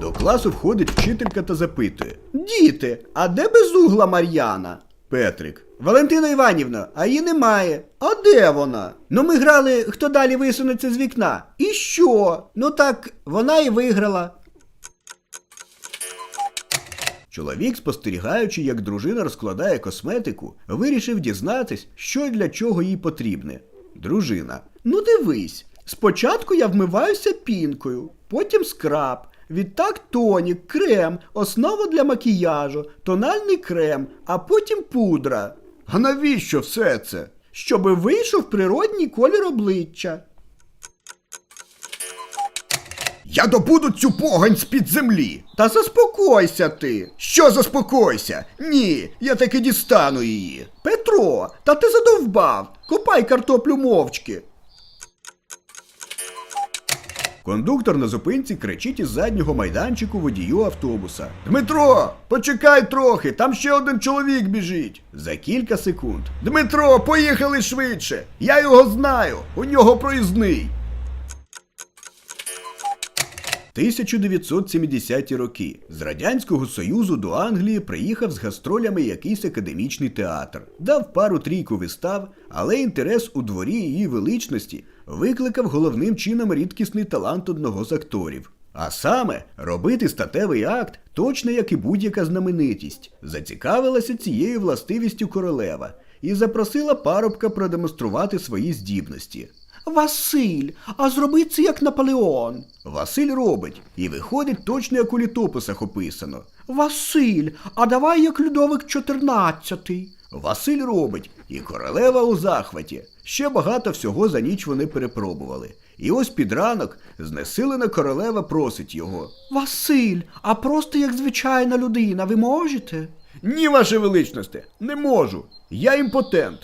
До класу входить вчителька та запитує: Діти, а де безугла Мар'яна? Петрик. Валентина Іванівна, а її немає. А де вона? Ну ми грали, хто далі висунеться з вікна. І що? Ну так, вона і виграла. Чоловік, спостерігаючи, як дружина розкладає косметику, вирішив дізнатись, що і для чого їй потрібне. Дружина. Ну дивись, спочатку я вмиваюся пінкою, потім скраб, відтак тонік, крем, основа для макіяжу, тональний крем, а потім пудра. А навіщо все це? Щоби вийшов природній колір обличчя. Я добуду цю погань з-під землі. Та заспокойся ти. Що заспокойся? Ні, я таки дістану її. Петро, та ти задовбав. Копай картоплю мовчки. Кондуктор на зупинці кричить із заднього майданчику водію автобуса. Дмитро, почекай трохи, там ще один чоловік біжить. За кілька секунд. Дмитро, поїхали швидше. Я його знаю. У нього проїзний. 1970-ті роки з Радянського Союзу до Англії приїхав з гастролями якийсь академічний театр, дав пару трійку вистав, але інтерес у дворі її величності викликав головним чином рідкісний талант одного з акторів. А саме робити статевий акт, точно як і будь-яка знаменитість, зацікавилася цією властивістю королева і запросила парубка продемонструвати свої здібності. Василь, а зроби це як Наполеон. Василь робить, і виходить точно як у літописах описано. Василь, а давай як Людовик XIV. Василь робить, і королева у захваті. Ще багато всього за ніч вони перепробували. І ось під ранок знесилена королева просить його. Василь, а просто як звичайна людина, ви можете? Ні, ваше величносте, не можу. Я імпотент.